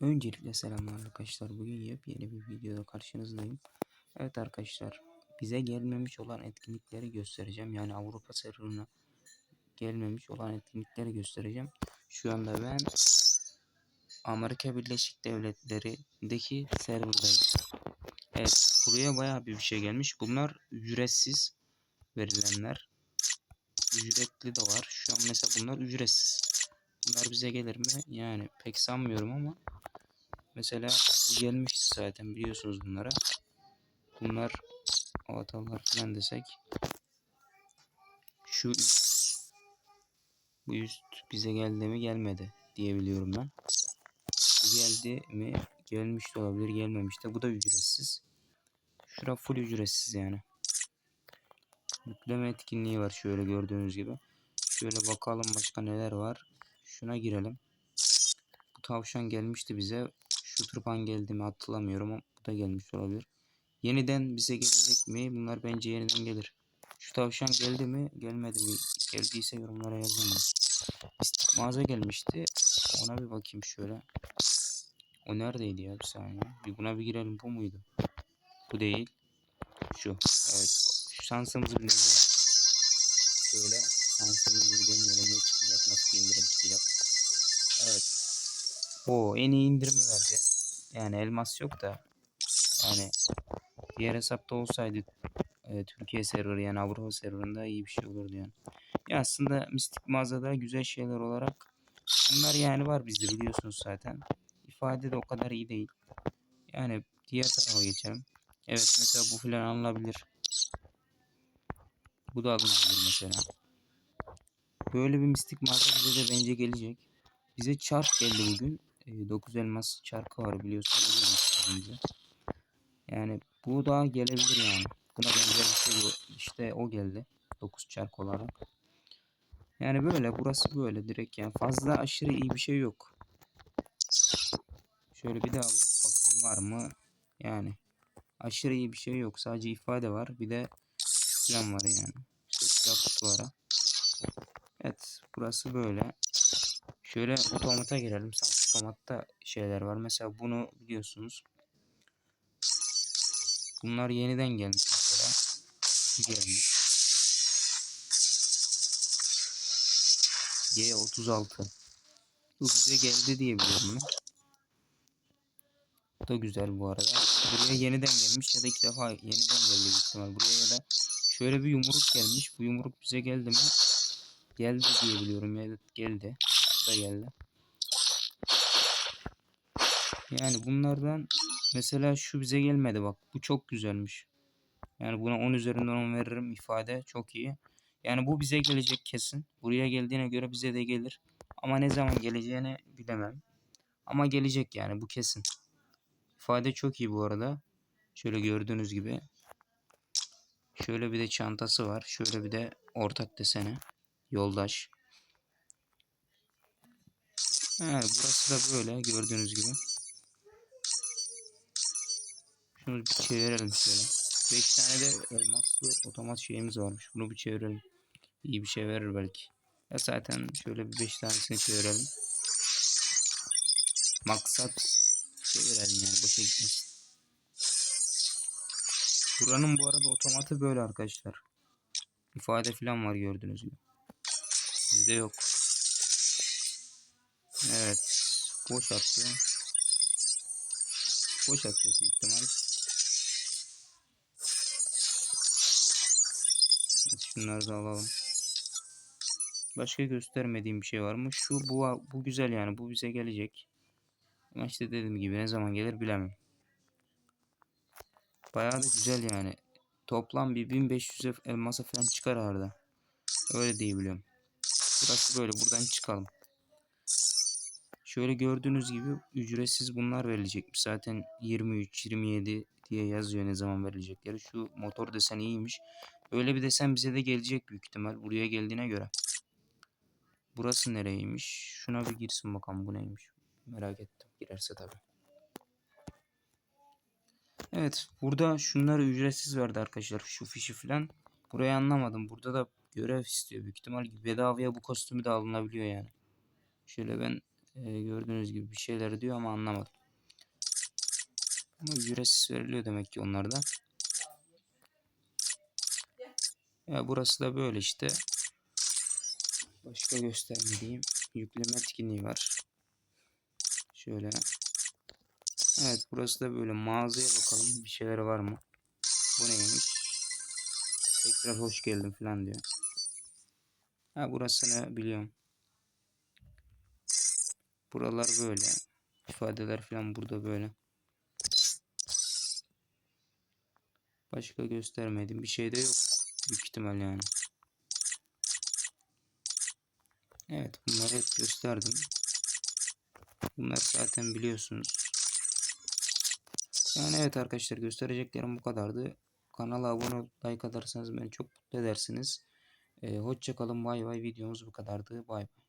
Öncelikle selamlar arkadaşlar. Bugün yepyeni bir videoda karşınızdayım. Evet arkadaşlar, bize gelmemiş olan etkinlikleri göstereceğim. Yani Avrupa serverına gelmemiş olan etkinlikleri göstereceğim. Şu anda ben Amerika Birleşik Devletleri'ndeki serverdayım. Evet, buraya bayağı bir şey gelmiş. Bunlar ücretsiz verilenler. Ücretli de var. Şu an mesela bunlar ücretsiz. Bunlar bize gelir mi? Yani pek sanmıyorum ama Mesela gelmişti zaten biliyorsunuz bunlara. Bunlar avatarlar falan desek. Şu üst, bu üst bize geldi mi gelmedi diyebiliyorum ben. Bu geldi mi gelmiş de olabilir gelmemiş de bu da ücretsiz. Şura full ücretsiz yani. Yükleme etkinliği var şöyle gördüğünüz gibi. Şöyle bakalım başka neler var. Şuna girelim. Bu tavşan gelmişti bize. Şu tırpan geldi mi hatırlamıyorum ama bu da gelmiş olabilir. Yeniden bize gelecek mi? Bunlar bence yeniden gelir. Şu tavşan geldi mi? Gelmedi mi? Geldiyse yorumlara yazın. Mistik mağaza gelmişti. Ona bir bakayım şöyle. O neredeydi ya bir saniye. Bir buna bir girelim. Bu muydu? Bu değil. Şu. Evet. Şansımızı bir deneyelim. Şöyle bir deneyelim. Ne çıkacak? Nasıl bir indirim çıkacak? Evet. O en iyi indirimi verdi. Yani elmas yok da yani diğer hesapta olsaydı e, Türkiye server yani Avrupa serverında iyi bir şey olurdu yani. Ya aslında mistik mağazada güzel şeyler olarak bunlar yani var bizde biliyorsunuz zaten. İfade de o kadar iyi değil. Yani diğer tarafa geçelim. Evet mesela bu filan alınabilir. Bu da alınabilir mesela. Böyle bir mistik mağaza bize de bence gelecek. Bize çarp geldi bugün. 9 elmas çarkı var biliyorsunuz. Yani bu da gelebilir yani. Buna benzer bir şey işte o geldi. 9 çark olarak. Yani böyle burası böyle direkt yani fazla aşırı iyi bir şey yok. Şöyle bir daha bakayım var mı? Yani aşırı iyi bir şey yok. Sadece ifade var. Bir de plan var yani. Silah kutulara. Evet burası böyle. Şöyle otomata girelim. Otomatta şeyler var. Mesela bunu biliyorsunuz. Bunlar yeniden gelmiş mesela. Gelmiş. G36. Bu bize geldi diye biliyorum ben. Bu da güzel bu arada. Buraya yeniden gelmiş ya da ilk defa yeniden geldi ihtimal. Buraya ya da şöyle bir yumruk gelmiş. Bu yumruk bize geldi mi? Geldi diye biliyorum da geldi. Bu da geldi. Yani bunlardan mesela şu bize gelmedi bak. Bu çok güzelmiş. Yani buna 10 üzerinden 10 veririm ifade çok iyi. Yani bu bize gelecek kesin. Buraya geldiğine göre bize de gelir. Ama ne zaman geleceğini bilemem. Ama gelecek yani bu kesin. İfade çok iyi bu arada. Şöyle gördüğünüz gibi. Şöyle bir de çantası var. Şöyle bir de ortak deseni. Yoldaş. Evet burası da böyle gördüğünüz gibi. Şunu bir çevirelim şöyle. 5 tane de elmaslı otomat şeyimiz varmış. Bunu bir çevirelim. İyi bir şey verir belki. Ya zaten şöyle bir 5 tanesini çevirelim. Maksat çevirelim yani boşa gitmesin. Buranın bu arada otomatı böyle arkadaşlar. İfade falan var gördüğünüz gibi. Bizde yok. Evet. Boş attı. Boş atacak ihtimal. Şunları da alalım. Başka göstermediğim bir şey var mı? Şu bu, bu güzel yani. Bu bize gelecek. Ama işte dediğim gibi ne zaman gelir bilemem. Bayağı da güzel yani. Toplam bir 1500 elmasa falan çıkar arada. Öyle diyebiliyorum. Burası böyle. Buradan çıkalım. Şöyle gördüğünüz gibi ücretsiz bunlar verilecekmiş. Zaten 23, 27 diye yazıyor ne zaman verilecekleri. Şu motor deseni iyiymiş. Öyle bir desen bize de gelecek büyük ihtimal. Buraya geldiğine göre. Burası nereymiş? Şuna bir girsin bakalım bu neymiş. Merak ettim. Girerse tabi. Evet. Burada şunları ücretsiz verdi arkadaşlar. Şu fişi falan. Burayı anlamadım. Burada da görev istiyor. Büyük ihtimal bedavaya bu kostümü de alınabiliyor yani. Şöyle ben Ee, gördüğünüz gibi bir şeyler diyor ama anlamadım. Ama ücretsiz veriliyor demek ki onlarda. Ya burası da böyle işte. Başka göstermediğim yükleme etkinliği var. Şöyle. Evet burası da böyle mağazaya bakalım bir şeyler var mı? Bu neymiş? Tekrar hoş geldin falan diyor. Ha burasını biliyorum. Buralar böyle. İfadeler falan burada böyle. Başka göstermedim. Bir şey de yok. Büyük ihtimal yani. Evet bunları hep gösterdim. Bunlar zaten biliyorsunuz. Yani evet arkadaşlar göstereceklerim bu kadardı. Kanala abone olup like atarsanız beni çok mutlu edersiniz. Ee, hoşça kalın bay bay videomuz bu kadardı. Bay bay.